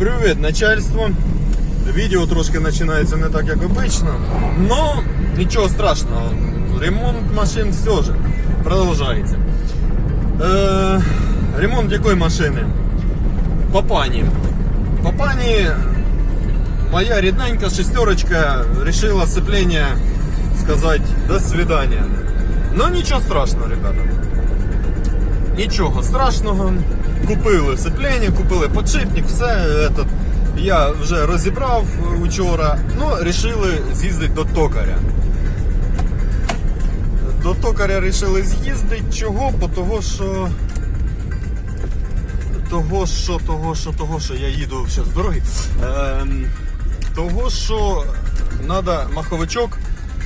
Привіт, начальство. Відео трошки починається не так, як обично. Но нічого страшного. Ремонт машин все ж продовжується. Е, ремонт якої машини? Папані. Папані моя рідненька шестерочка решила сцепление сказать до свидания. Но нічого страшного, ребята. Нічого страшного. Купили сцеплення, купили подшипник, все этот, я вже розібрав учора. Ну, рішили з'їздити до токаря. До токаря рішили з'їздити. Чого? Бо того, що. Того, що, того, що, того, що я їду ще з дороги. Ем, того, що треба маховичок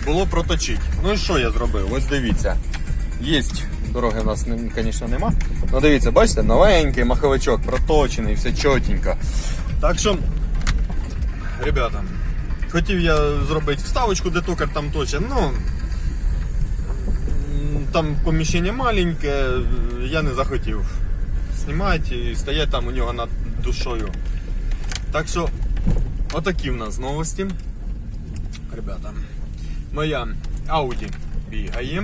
було проточити. Ну і що я зробив? Ось дивіться. Є, дороги у нас, звісно, нема. Ну дивіться, бачите, новенький маховичок, проточений, все чотенько. Так що, ребята, хотів я зробити вставочку, де токар там точить, ну. Там поміщення маленьке, я не захотів знімати і стоять там у нього над душою. Так що, отакі в нас новості. Ребята, моя Audi бігає.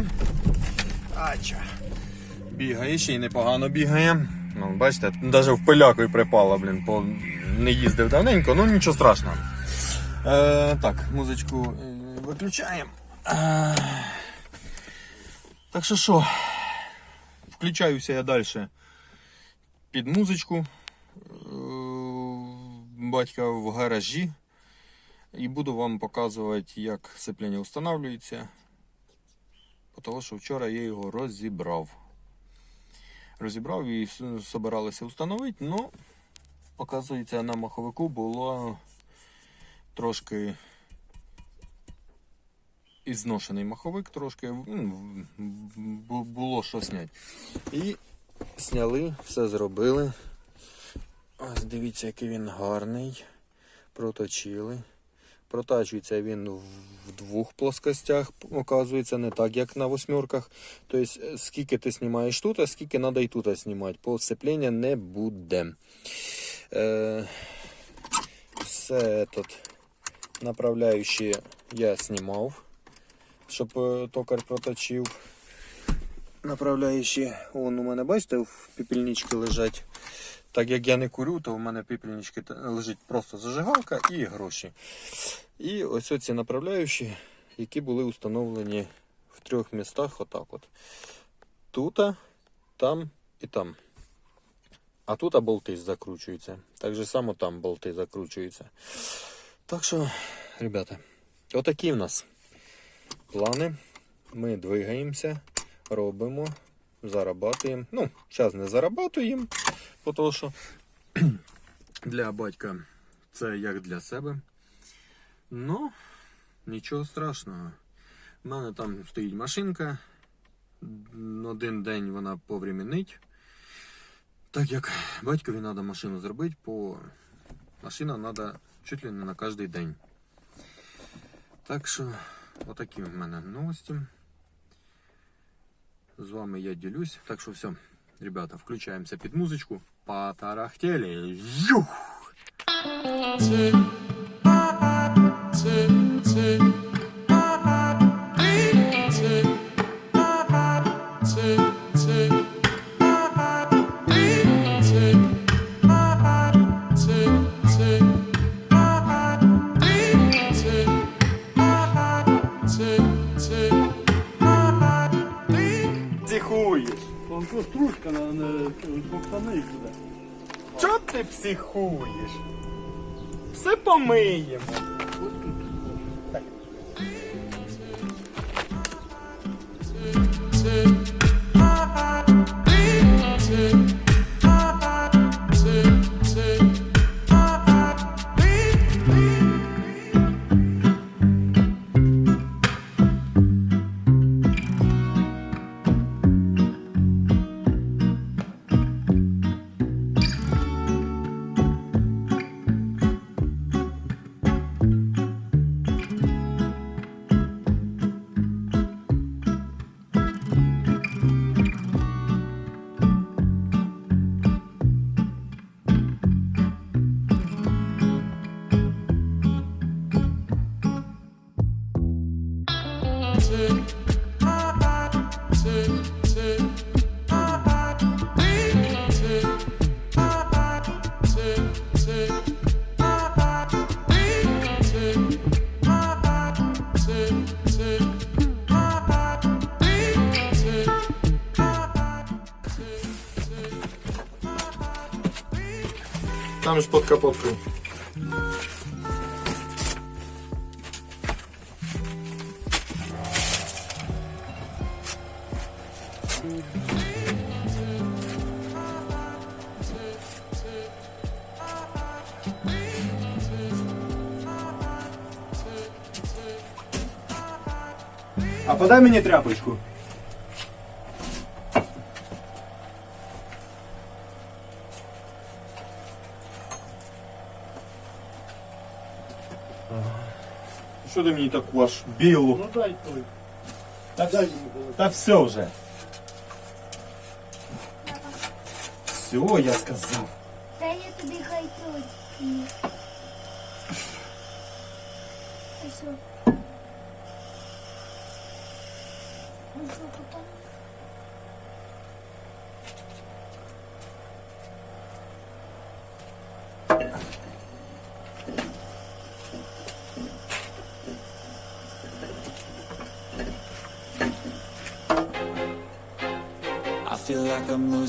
Ача. Бігає, ще й непогано бігає. Ну, бачите, навіть в пиляку і припала, блін, бо не їздив давненько, ну нічого страшного. Е, так, музичку е, виключаємо. Е, так що що, включаюся я далі під музичку. Е, Батька в гаражі. І буду вам показувати, як сцеплення встановлюється. Тому що вчора я його розібрав. Розібрав і собиралися встановити, але, оказується, на маховику було трошки і зношений маховик, трошки ну, було що зняти. І зняли, все зробили. Ось дивіться, який він гарний. Проточили. Протачується він в двох плоскостях, оказується, не так, як на восьмерках. Тобто, е, скільки ти знімаєш тут, а скільки треба і тут знімати. По сцеплення не буде. Е, все тут направляючі я знімав, щоб е, токар проточив. Направляючі, вон у мене, бачите, в пепельнички лежать. Так як я не курю, то в мене пепельнички лежить просто зажигалка і гроші. І ось ці направляючі, які були установлені в трьох містах, отак от. Тут, там і там. А тут болти закручуються. Так же само там болти закручуються. Так що, ребята, отакі в нас плани. Ми двигаємося, робимо, зарабатуємо. Ну, зараз не зарабатуємо, тому що для батька це як для себе. Ну, нічого страшного. У мене там стоїть машинка. Один день вона повремінить. Так як батькові треба машину зробити, по машина треба чуть ли не на кожен день. Так що, отакі в мене новості. З вами я ділюсь. Так що все, ребята, включаємося під музичку. Потарахтели. Юх! Он просто стружка на, на боксани туди. Чо ти психуєш? Все помиємо. Там ж під капоткою. А подай мені тряпочку. Що ти мені таку аж білу? Ну дай той. Та, Дай йому було. та все вже. Все, я сказав. Та я тобі хай тут. Ні.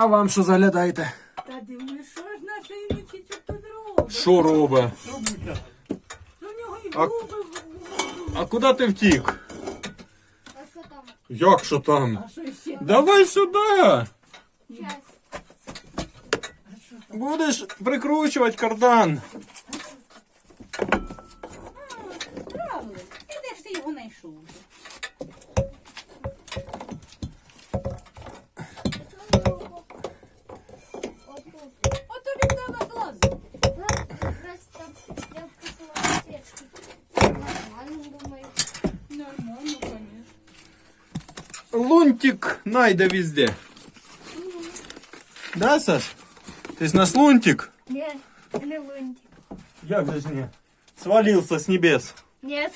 А вам що заглядаєте? Та дивлюсь, що ж наше Іллічі тут робить? Що робить? Ну, нього і А- губи А куди ти втік? А що там? Як що там? А що ще? Давай сюди! Будеш прикручувати кардан. Лунтик найде везде. Да, Саш? Ти ж наш лунтик? Нет, не лунтик. Як же ж не? Свалился с небес. Нет.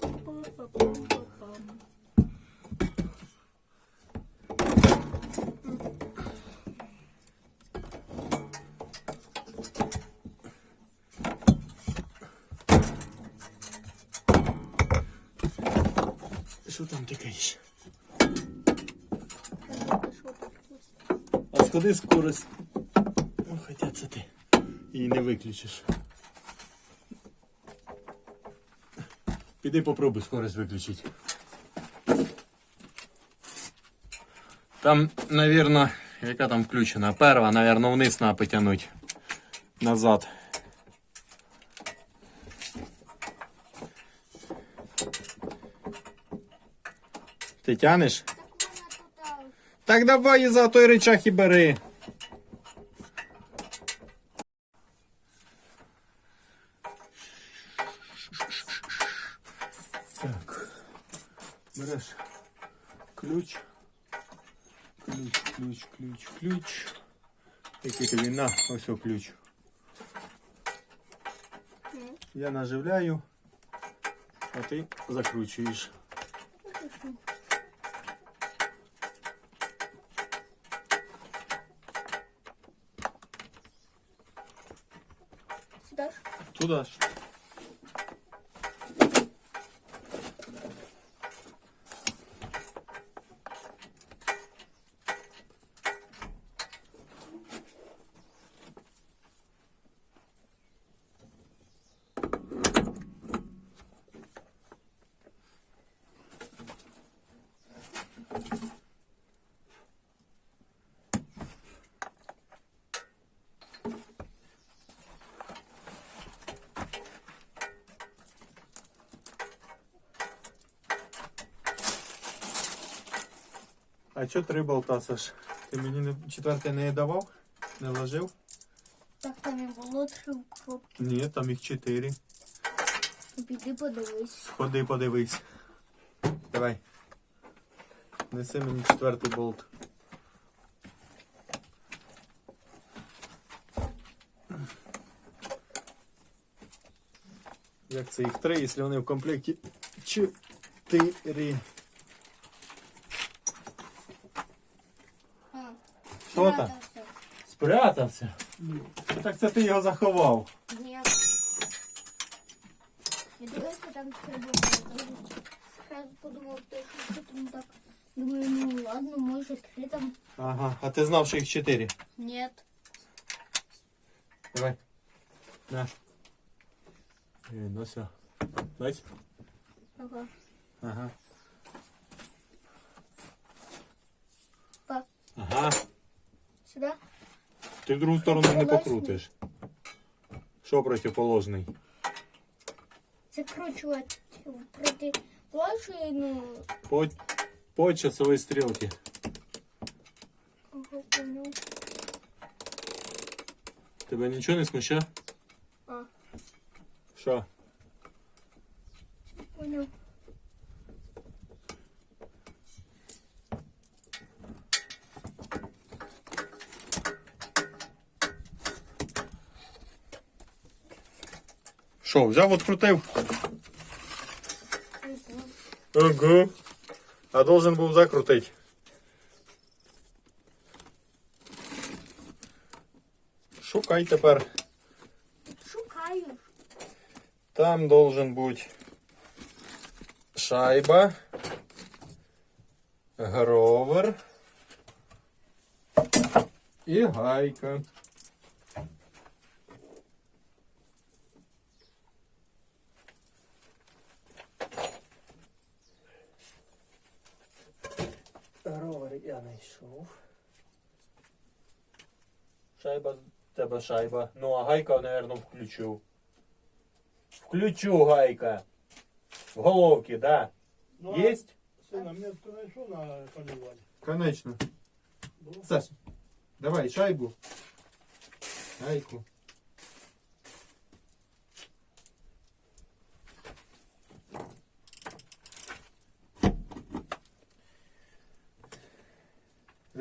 Що там тикаєш? А сходи скорость. Ну, хоча це ти. І не виключиш. Піди попробуй скорость виключити. Там, наверное, яка там включена? Перва, наверное, вниз треба потягнути. Назад. Ти тянеш? Так вона тут. Так давай і за той речах і бери. Так. Береш ключ. Ключ, ключ, ключ, ключ. Який тобі на ось о ключ. Я наживляю, а ти закручуєш. Сюда ж. Туда А чо три болта, Саш? Ти мені не, четверте не давав? Не ложив? Так там і було три коробки. Ні, там їх чотири. Піди подивись. Ходи, подивись. Давай. Неси мені четвертий болт. Як це їх три, якщо вони в комплекті чотири. А, Що там? спрятався. Спрятався? Так це ти його заховав. Ні. Я дивився там. Сразу подумав, що там так. Думаю, ну ладно, може три там. Ага, а ти знав, що їх чотири. Нет. Давай. На. Е, ну все. Бать? Ага. Ага. Так. Ага. Сюда. Ти в другу сторону не Противоположний. покрутиш. Що протиположний? Закручувати проти ложі, ну. По, по часовій стрілці. Ага, понял. Тебе нічого не смущає? А. Що? Понял. Що, взяв, відкрутив? Ага. А должен був закрутити. Шукай тепер. Шукаю. Там должен бути шайба, гровер і гайка. Гровер я знайшов. Шайба, тебе шайба. Ну, а гайка, наверное, включу. Включу гайка. В головке, да. Ну, Есть? Сына, мне конечно на поливали. Конечно. Саша, давай шайбу. Гайку.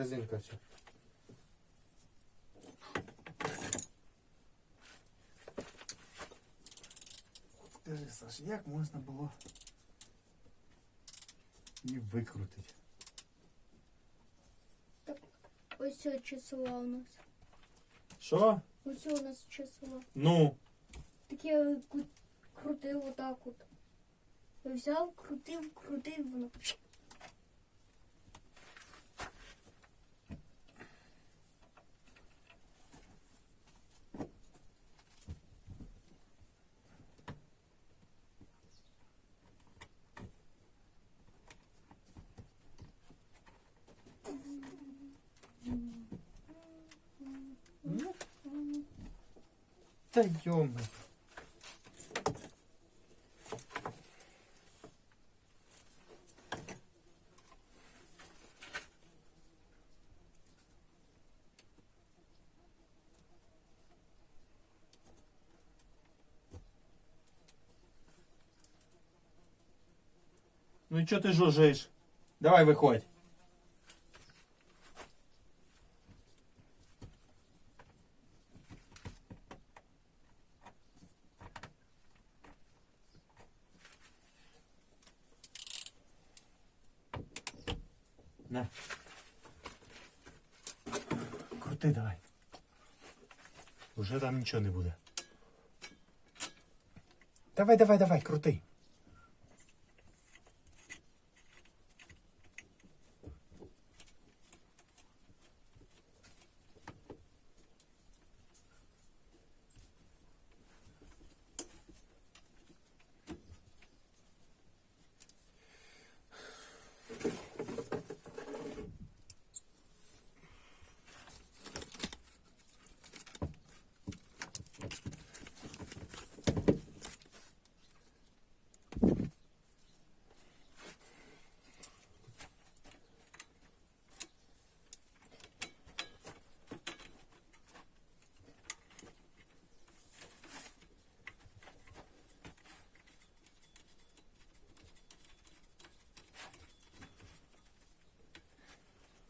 Резинка вся. Скажи, Саш, як можна було її викрутити? Ось це число у нас. Що? Ось це у нас число. Ну. Таке ку- крутив отак от. Взяв, крутив, крутив, воно. Та йоми. Ну і чого ти жужжиш? Давай виходь. Нічого не буде. Давай, давай, давай, крути.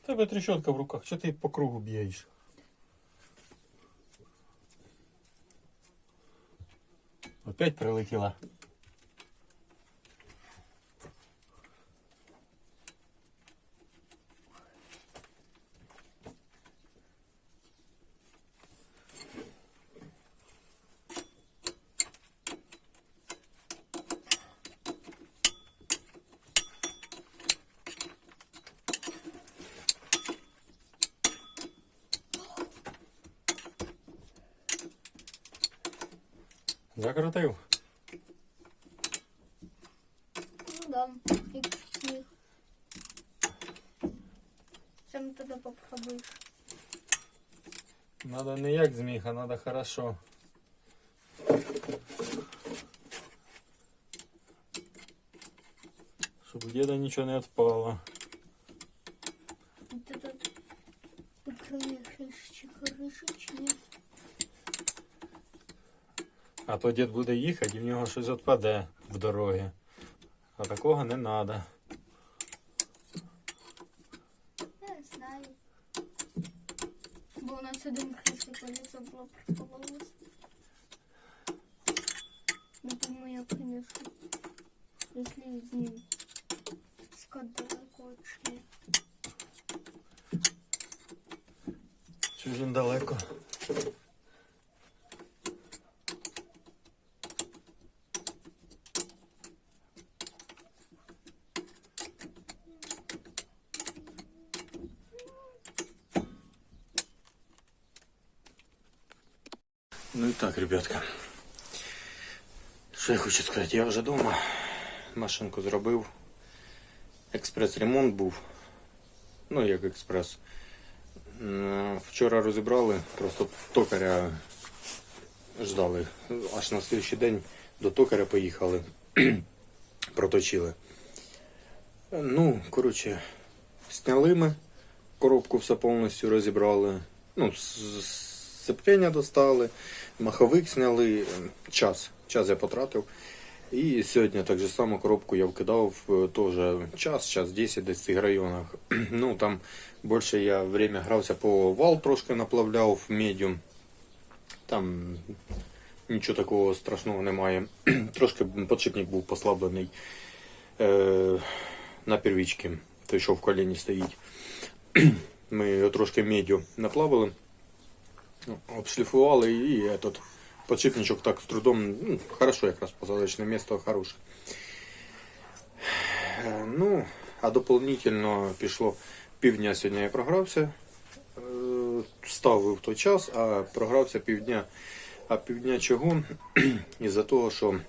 Тебе трещотка в руках, що ти по кругу б'єш? Опять прилетіла. Як сніг. Сам тоді попробуєш. Надо не як зміг, а надо хорошо. Щоб діда нічого не відпало. Ти тут чи ні? А то дід буде їхати і в нього щось відпаде в дорогі. А такого не треба. Я не знаю. Бо у нас один криші колесо було прикололось. Не думаю, я принесу. Если з ним далеко чи ні. Чи ж далеко? Ну і так, ребятка. Що я хочу сказати? Я вже вдома. Машинку зробив. Експрес-ремонт був. Ну, як експрес. Вчора розібрали, просто токаря ждали. Аж на слідчий день до токаря поїхали. Проточили. Ну, коротше, сняли ми. Коробку все повністю розібрали. Ну, сцеплення достали, маховик зняли. Час. Час я потратив. І сьогодні так же само коробку я вкидав е, теж час, час 10 десь в цих районах. Ну там більше я время грався по вал трошки наплавляв в медіум. Там нічого такого страшного немає. Трошки подшипник був послаблений е, на первічки, той, що в коліні стоїть. Ми його трошки медю наплавили, обшліфували і этот подшипничок так з трудом, ну, хорошо якраз посадочне місто хороше. Е, Ну, а дополнительно пішло півдня сьогодні я програвся. Е, Ставив в той час, а програвся півдня. А півдня чого? Із-за того, що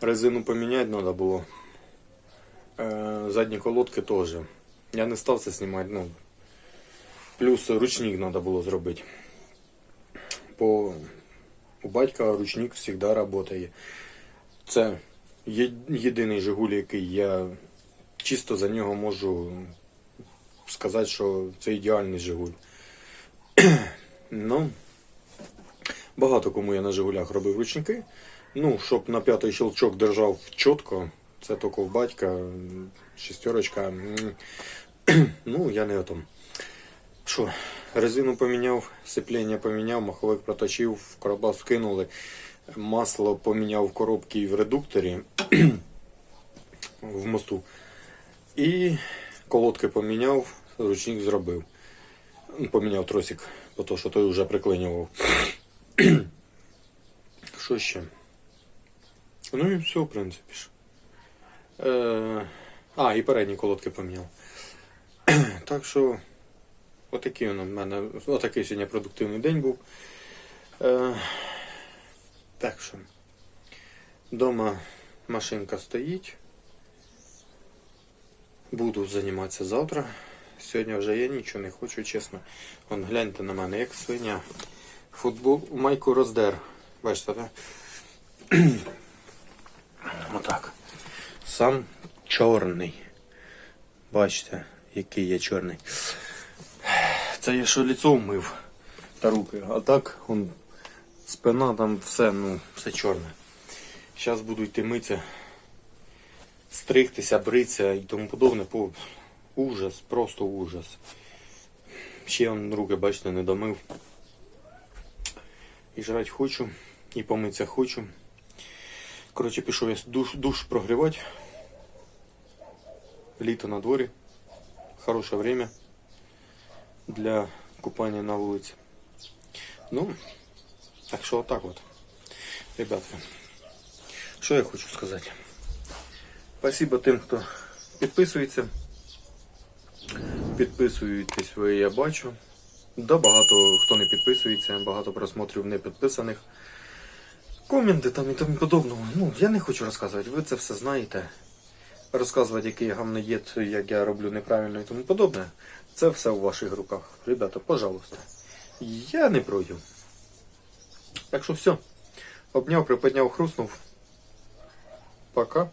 резину поміняти треба було. Е, Задні колодки теж. Я не став це знімати. Ну, плюс ручник треба було зробити. Бо у батька ручник завжди працює. Це єдиний Жигуль, який я чисто за нього можу сказати, що це ідеальний Жигуль. ну, багато кому я на Жигулях робив ручники. Ну, щоб на п'ятий щелчок держав чітко, це тільки в батька, шестерочка. ну, я не о том. Що, резину поміняв, сцеплення поміняв, маховик проточив, короба скинули, масло поміняв в коробці і в редукторі в мосту. І колодки поміняв, ручник зробив. Поміняв тросик, бо то, що той вже приклинював. Що ще? Ну і все, в принципі. ж. Е, а, і передні колодки поміняв. так що, отакий у мене, отакий сьогодні продуктивний день був. Е, так що, дома машинка стоїть. Буду займатися завтра. Сьогодні вже я нічого не хочу, чесно. Вон гляньте на мене, як свиня. Футбол майку роздер. Бачите, так? Отак. Сам чорний. Бачите, який я чорний. Це я що лицо вмив та руки. А так, он, спина там все, ну, все чорне. Зараз буду йти митися, стригтися, бритися і тому подобне. По... Ужас, просто ужас. Ще он руки, бачите, не домив. І жрати хочу, і помитися хочу. Коротше, пішов я душ, душ прогрівати. Літо на дворі. Хороше время для купання на вулиці. Ну, так що отак от. Ребятки. Що я хочу сказати? Спасибо тим, хто підписується. Підписуєтесь ви, я бачу. Да, багато хто не підписується, багато просмотрів не підписаних. Коменти там і тому подобного. Ну, я не хочу розказувати, ви це все знаєте. Розказувати, який гамноєд, як я роблю неправильно і тому подобне. Це все в ваших руках. Ребята, пожалуйста. Я не пройду. Так що все. Обняв, приподняв, хруснув. Пока.